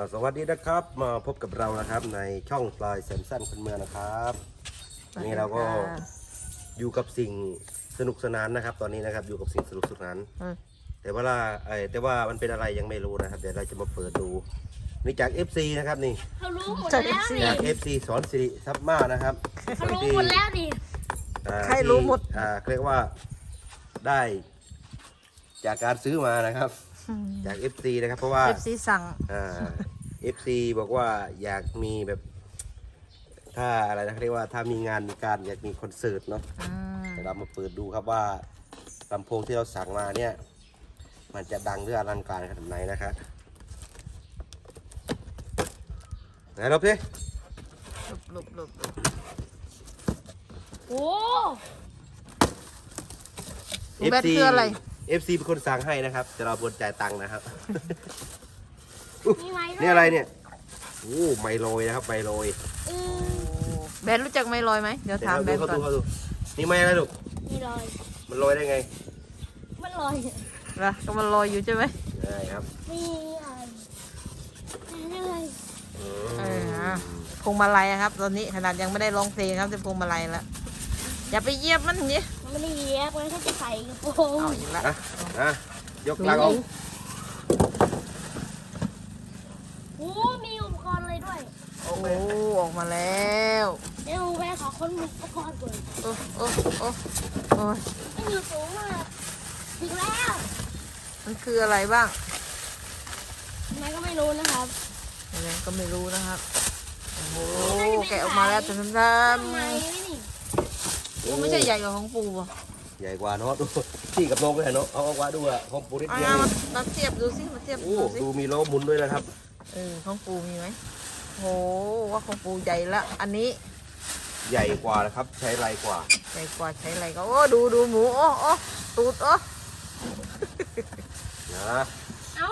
อ่าสวัสดีนะครับมาพบกับเรานะครับในช่องปลายแซมสันคนเมืองนะครับวันนี้เราก็อยู่กับสิ่งสนุกสนานนะครับ ตอนนี้นะครับอยู่กับสิ่งสนุกสนานอืมแต่ว่าไอ้แต่ว่ามันเป็นอะไรยังไม่รู้นะครับ เดี๋ยวเราจะมาเปิดดู นี่จาก FC นะครับนี่เขารู้หมดจาก แล้ว FC นี่จาก FC สอนสิริซับมานะครับเขารู้หมดแล้วนี่อ่าใครรู้หมด ที่อ่าเรียกว่าได้ จากการซื้อมานะครับ จาก FC นะครับ เพราะว่า เอฟซีสั่ง อ่า FC บอกว่าอยากมีแบบ ถ้าอะไรนะเขาเรียกว่าถ้ามีงานมีการอยากมีคอนเสิร์ตเนาะอืมเดี๋ยวเรามาเปิดดูครับว่าลำโพงที่เราสั่งมาเนี่ย มันจะดังหรืออลังการขนาดไหนนะครับไหนรบสิหลบหลบหลบโอ้ แบตคืออะไร FC เป็นคนสั่งให้นะครับ แต่เราบนจ่ายตังค์นะครับ มีไหมด้วยนี่อะไรเนี่ยโอ้ไมโลยนะครับไมโลยเอโอ้อแบนรู้จักไหมลอยไหมเดี๋ยวถามแบเดี๋ยนวก่อนเขาดูเขาดูนี่ไม่อะไรลูกมีรอยมันลอยได้ไงมันลอยนะก็มันลอยอยู่ใช่ไหมได้ครับมีอะไรมีอะไรอืเออมอะพวงมาลัยอะครับ ตอนนี้ขนาดยังไม่ได้ร้องเพลงครับจะพวงมาลัยแล้วอย่าไปเหยียบมันนี่มัน ไม่ได้แยกมันแค่จะใส่กระโปรงเอาอีกแล้วอะอะยกหลังออกโอ้มีอุปกรณ์เลยด้วยโอ้ออกมาแล้วเดี๋ยวแม่ขอค้นอุปกรณ์ก่อนโอ้โอ้โอ้โอ้ยไม่มีสูงมากถึงแล้วมันคืออะไรบ้างทำไมก็ไม่รู้นะครับยังก็ไม่รู้นะครับโอ้โหแกะออกมาแล้วแต่ทำทำไมๆนี่มั นไม่ใช่ใหญ่กว่าของปูป่ะใหญ่กว่าเนาะดูที่กับนกเลยเนาะเอาเอาว่าดูอะของปูนิดเอาเดียวมานี่มาเทียบดูสิมาเทียบโอ้ดูสิดูมีล้อหมุนด้วยนะครับ เออของปูมีไหมโหว่าของปูใหญ่ละ อันนี้ใหญ่กว่านะครับ ใช้ไรกว่า ใหญ่กว่าใช้อะไรก็โอ้ดูดูหมูโอ้โอ้ตูดโอ้นะเอ้า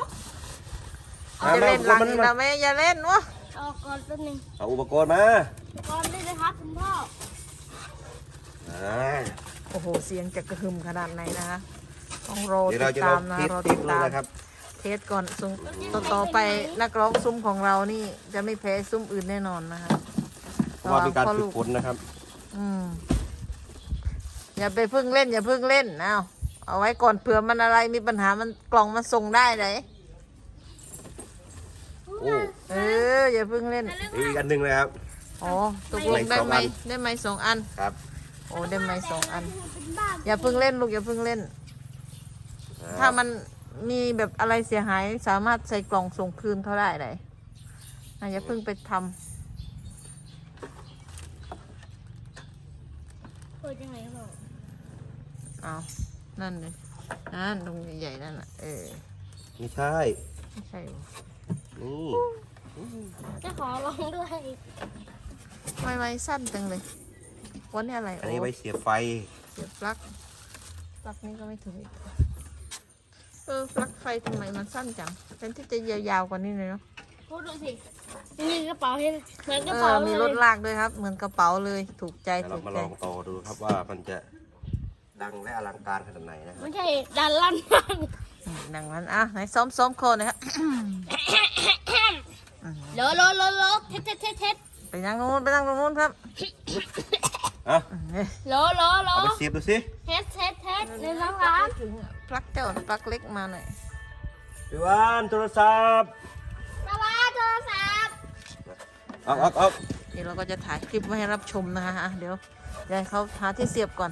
อะจะเล่นหลังมาอีกมาแล้วแม่อย่าเล่นวะเอาก่อนแป๊บนึงเอาอุปกรณ์มาอุปกรณ์ได้เลยครับคุณพ่ออ่า โอ้โห เสียงจะกระหึ่มขนาดไหนนะคะต้องรอเดี๋ยวติเราดจะลตาอมงนะเทสรอเทติสดเลยตามนะครับเทสก่อนซุ้มต่อต่อไปนักร้องซุ้มของเรานี่จะไม่แพ้ซุ้มอื่นแน่นอนนะคะเพราะว่าเป็นการพ่อฝึลูกฝนนะครับ อืมอย่าไปเพิ่งเล่น อย่าเพิ่งเล่นเอาเอาไว้ก่อนเผื่อมันอะไรมีปัญหามันกล่องมันส่งได้เลยโอ้เอออย่าเพิ่งเล่นนี่อีกอันหนึ่งนะครับอ๋อตกลงได้ไหมได้ไหมสองอันครับ โอ้ได้ไหมสองอันเป็นบ้าอย่าเพิ่งเล่นลูกอย่าเพิ่งเล่น ถ้ามันมีแบบอะไรเสียหายสามารถใส่กล่องส่งคืนเขาได้เลยอะอย่าเพิ่งไปทำเปิดยังไงครับเอานั่นเลยนั่นตรงใหญ่ๆนั่นน่ะ เออ ไม่ใช่ ไม่ใช่หรอนี่จะขอลองด้วยทำไมไว้สั้นจังเลย วันนี้อะไรอันนี้โไว้เสียบไฟ เสียบปลั๊กปลั๊กนี้ก็ไม่ถึงอีกเออปลั๊กไฟทำไมมันสั้นจังแทนที่จะยาวๆกว่านี้เลยเนาะพูดดูสิมีกระเป๋าให้เหมือนกระเอเป๋าอเลมียรถลากด้วยครับ เหมือนกระเป๋าเลยถูกใจเดี๋ยวเราถูกมาใจลองต่อดูครับว่ามันจะดังและอลังการขนาดไหนนะครับไม่ใช่ดันลั่นมากอืมดังนั้นอะไหนซ้อมซ้อมโคนนะครับโลโลโลโลเท็ดเท็ดเท็ดเท็ดไปนั่งตรงนู้นไปนั่งตรงนู้นครับ อะเอ้ยโลโลโลเอาไปเสียบดูสิเท็ดเท็ดเท็ดหนึ่งสองสามถึงอะปลั๊กเจ้าปลั๊กเล็กมาหน่อยพี่วานโทรศัพท์สวัสดีโทรศัพท์เอาเอาเอาเดี๋ยวเราก็จะถ่ายคลิปไว้ให้รับชมนะคะอะเดี๋ยวเดี๋ยวให้เขาหาที่เสียบก่อน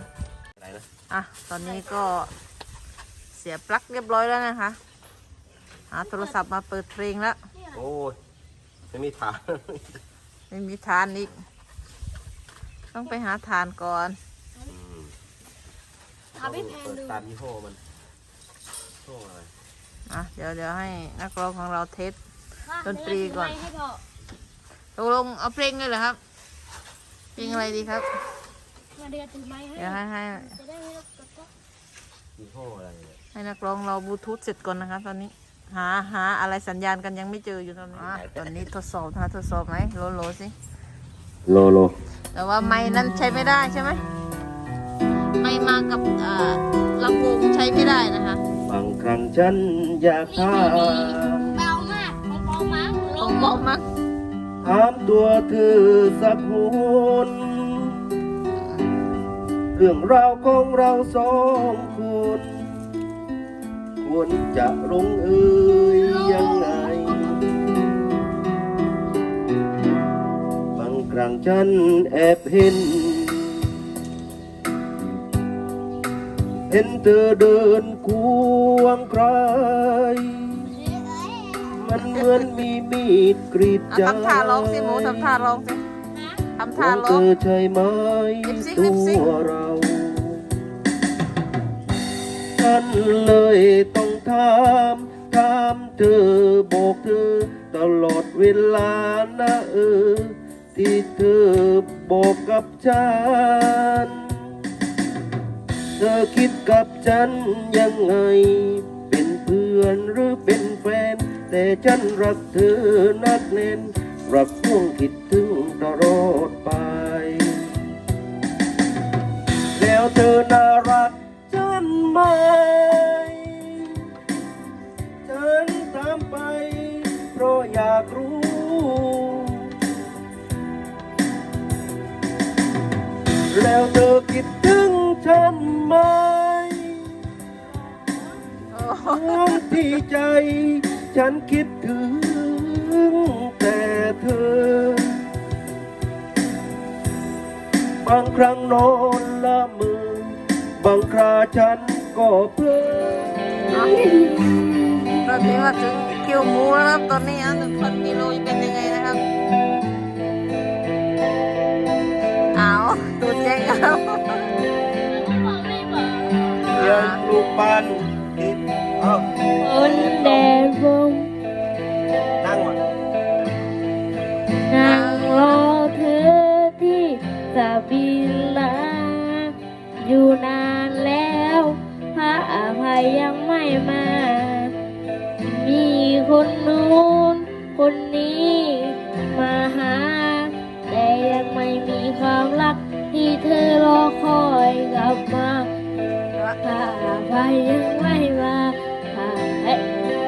อะไรนะอะตอนนี้ก็เสียบปลั๊กเรียบร้อยแล้วนะคะหาโทรศัพท์มาเปิดเพลงแล้วโอ้ยไม่มีฐานไม่มีฐานอีก ต้องไปหาฐานก่อนถามพี่แพนเปิดดูตามยี่ห้อมันยี่ห้ออะไรอะเดี๋ยวเดี๋ยวให้นักร้องของเราเทสดนตรีก่อนให้พ่อตกลงเอาเพลงเลยเหรอครับเพลงอะไรดีครับมาเดือถือไม้ให้เดี๋ยวให้ให้จะได้ไม่ต้องกดก็ยี่ห้ออะไรเนี่ยให้นักร้องเราบลูทูธเสร็จก่อนนะคะตอนนี้หาหาอะไรสัญญาณกันยังไม่เจออยู่ตอนนี้อะตอนนี้ทดสอบนะคะทดสอบไหมโลโลสิโลโล แต่ว่าไม้นั้นใช้ไม่ได้ใช่ไหมไม่มากับอ่าลำโพงใช้ไม่ได้นะคะ บางครั้งฉันอยากถามเบามากของปอมั้งโลส่งมอบมั้งถามตัวเธอสักหนเรื่องราวของเราสองคนควรจะลงเอยยังไงางครั้งฉันแอบเห็น เห็นเธอเดินควงใคร มันเหมือนมีมีดกรีดอะใจทำท่าร้องสิหมูทำท่าร้องสิทำท่าของร้เธองอใช่ไหมลิปซิงค์ตัลิปซิงค์วเราฉันเลยต้องถามถามเธอบอกเธอตลอดเวลานะเออ ที่เธอบอกกับฉัน เธอคิดกับฉันยังไง เป็นเพื่อนหรือเป็นแฟน แต่ฉันรักเธอนักเน่นรักพ่วงคิด ใจ ฉันคิดถึงแต่เธอ บางครั้งนอนละเมือ บางคราฉันก็เพ้อตอนนี้มาถึงคิวหมูแล้วครับ ตอนนี้อะหนึ่งพันกิโลจะเป็นยังไงนะครับเอาตัวแจ้งครับบอกไม่บอกเลี้ยงลูกปัน ยยังไม่มา มีคนนู้นคนนี้มาหา แต่ยังไม่มีความรักที่เธอรอคอยกลับมาพระอภัยยังไม่มาพระเอ๊ะ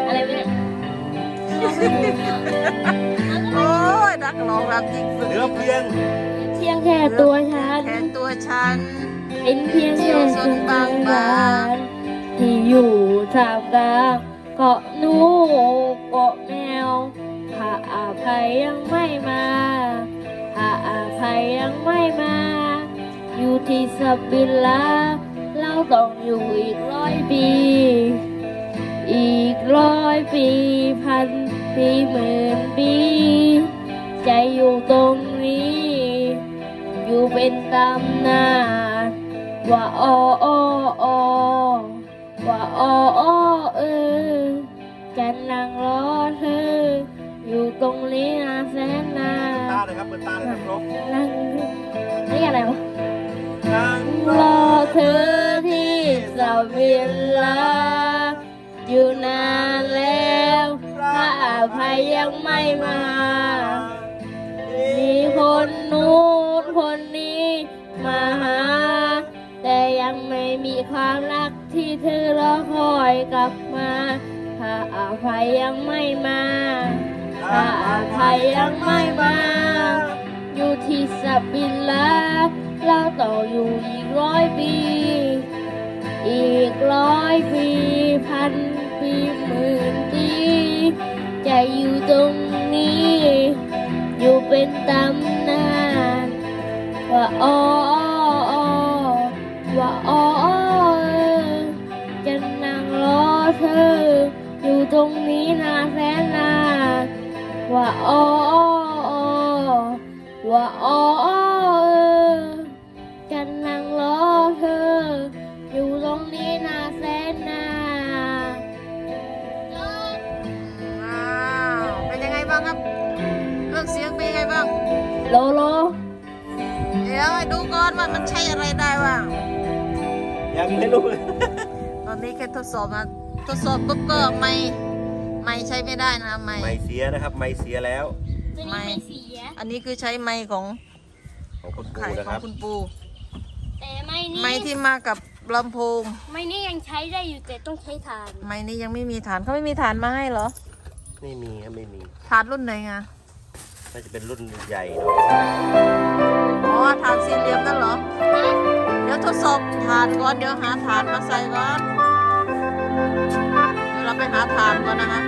อะไรไม่ได้โอ้ยนักร้องรับจริงสุดเหลือเพียงเพียงแค่ตัวฉันแค่ตัวฉัน เป็นเพียงแค่ส่วนบางบางๆที่ ทามกลาเกาะหนูเกาะแมวพระอาภัยยังไม่มาพระอาภัยยังไม่มา อยู่ที่สบิลาเราต้องอยู่อีกร้อยปี อีกร้อยปีพันปีหมื่นปีใจอยู่ตรงนี้ อยู่เป็นตำนานว่าอออออ ว่าออออเออจะนั่งรอเธอ อยู่ตรงนี้นานแสนนานตาเลยครับเปิดตาเลยครับ นั่งนี่อะไรวะนั่งรอเธอที่สวินลาอยู่นานแล้วพระอภัยยังไม่มา อยกลับมาพระอาภัยยังไม่มาพระอาภัยยังไม่มา อยู่ที่สับบินลาเราต่ออยู่อีกร้อยปี อีกร้อยปีพันปีหมื่นปีจะอยู่ตรงนี้ อยู่เป็นตำนานว่าอ้ออ้อ ตรงนี้นานแสนนานว่าอ้อว่าอ้อจะนั่งรอเธอ อยู่ตรงนี้นานแสนนานว้าวเป็นยังไงบ้างครับเครื่องเสียงเป็นยังไงบ้างโลโลเดี๋ยวให้ดูก่อนว่ามันใช้อะไรได้บ้างยังไม่รู้ ตอนนี้แค่ทดสอบนะ ทดสอบปุ๊บก็ไม่ไม่ใช้ไม่ได้นะไม่ไม่เสียนะครับ ไม่เสียแล้วตัวนี้ไม่เสีย อันนี้คือใช้ไม้ของของคุณปูไข่นะขคองรับคุณปู แต่ไม่นี่ไม้ที่มากับลำโพง ไม่นี่ยังใช้ได้อยู่แต่ต้องใช้ถ่าน ไม้นี้ยังไม่มีฐานเขาไม่มีฐานมาให้เหรอไม่มีครับไม่มีถาดรุ่นไหนไงน่าจะเป็นรุ่นใหญ่หน่อยอ๋อถาดสี่เหลี่ยมนั่นเหรอ เดี๋ยวทดสอบถาดก่อนเดี๋ยวหาถาดมาใส่ก่อน เดี๋ยวเราไปหาถาดก่อนนะคะ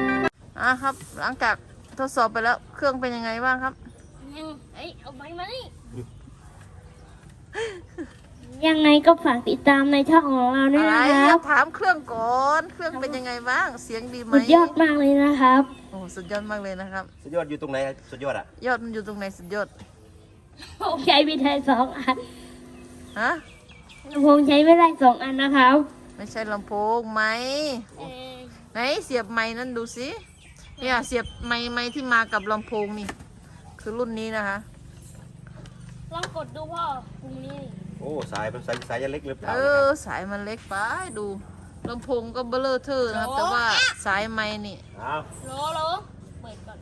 อะครับ หลังจากทดสอบไปแล้วเครื่องเป็นยังไงบ้างครับ ยังเอ้ยเอาใบมานี่ยังไงก็ฝากติดตามในช่องของเราด้วยอะไรนะคอรัยาบกถามเครื่องก่อน เครื่องเป็นยังไงบ้าง เสียงดีไหมสุดยอดมากเลยนะครับ โอ้สุดยอดมากเลยนะครับ สุดยอดอยู่ตรงไหนครับสุดยอดอะยอดมันอยู่ตรงไหนสุดยอดผมใช้ไม่ได้สองอันฮะผมใช้ไม่ได้สองอันนะครับ ไม่ใช่ลำโพงไหมไหนเสียบไม้นั่นดูสิเนี่ยเสียบไม้ไม้ที่มากับลำโพงนี่ คือรุ่นนี้นะคะ ลองกดดูพ่อตรงนี้ โอ้สายมันสายสายจะเล็กหรือเปล่าเออสายมันเล็กไปดูลำโพงก็เบลอเทอร์นะครับ แต่ว่าสายไม้นี่อ้าวโหลโหลเปิดก่อน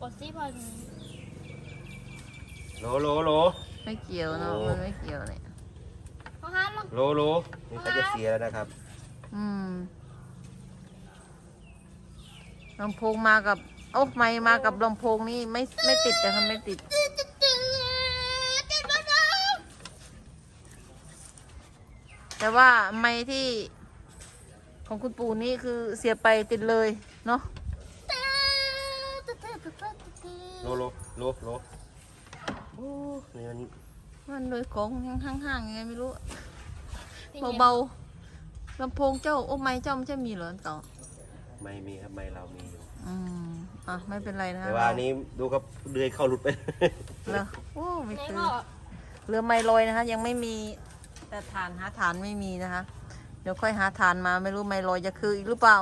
กดซิพอโหลโหลโหลไม่เกี่ยวเนาะโอ้มันไม่เกี่ยวเนี่ย พ่อฮะลองโหลโหลนี่เขาจะเสียแล้วนะครับ อืมลำโพงมากับ โอ้ไม้มากับลำโพงนี่ไม่ไม่ติดนะครับไม่ติด แต่ว่าไม้ที่ของคุณปู่นี่คือเสียบไปติดเลยเนาะโหลโหลโหลโหลโอ้นี่มัน มันเลยของยังห่างๆยังไงไม่รู้ เบาๆลำโพงเจ้าโอ้ไม้เจ้าไม่ใช่มีเหรอต่อไม่มีครับไม่เรามีอยู่อืมอะไม่เป็นไรนะแต่ว่าอันนี้ดูครับเดือยเข้าหลุดไปเหรอโอ้ไม่ไหนคือพ่อเรือไม้ลอยนะคะ ยังไม่มีแต่ฐานหาฐานไม่มีนะคะ เดี๋ยวค่อยหาฐานมาไม่รู้ไม้ลอยจะคืออีกหรือเปล่า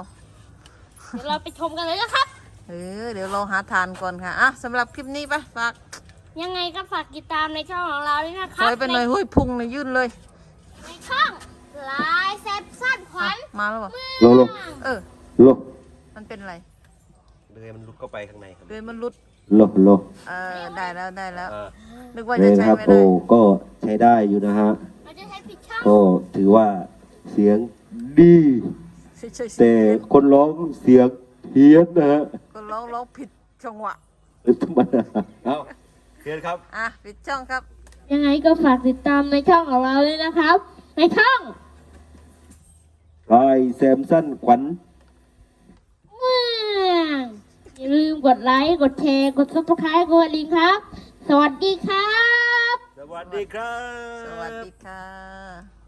เดี๋ยวเราไปชมกันเลยนะครับเออเดี๋ยวเราหาฐานก่อนค่ะ อะสำหรับคลิปนี้ไปฝาก ยังไงก็ฝากติดตามในช่องของเราด้วยนะคถรับอยไปหน่อยหุ้ยพุงเลยยื่นเลย ในช่องลายแซบสั้นขวัญมาแล้วเหรอโหลโหลเออโหลมันเป็นอะไรเดือยมันหลุดเข้าไปข้างในครับเดือยมันหลุดโหลโหลเออ ได้แล้วได้แล้ว อ่านึกว่าเนี่จะยใช้นะครับไม่โอ้ได้ก็ใช้ได้อยู่นะฮะ เราจะใช้ผิดช่องก็ถือว่าเสียงดีเฉยๆแต่คนร้องเสียงเพี้ยนนะฮะก็ร้องร้องผิดจังหวะเป็นธรรมดาเอา เพี้ยนครับ อะปิดช่องครับ ยังไงก็ฝากติดตามในช่องของเราด้วยนะครับ ในช่องพายแซมสันขวัญเมืองอย่าลืมกดไลค์กดแชร์กดซับสไครต์กดกระดิ่งครับ สวัสดีครับ สวัสดีครับ สวัสดีค่ะ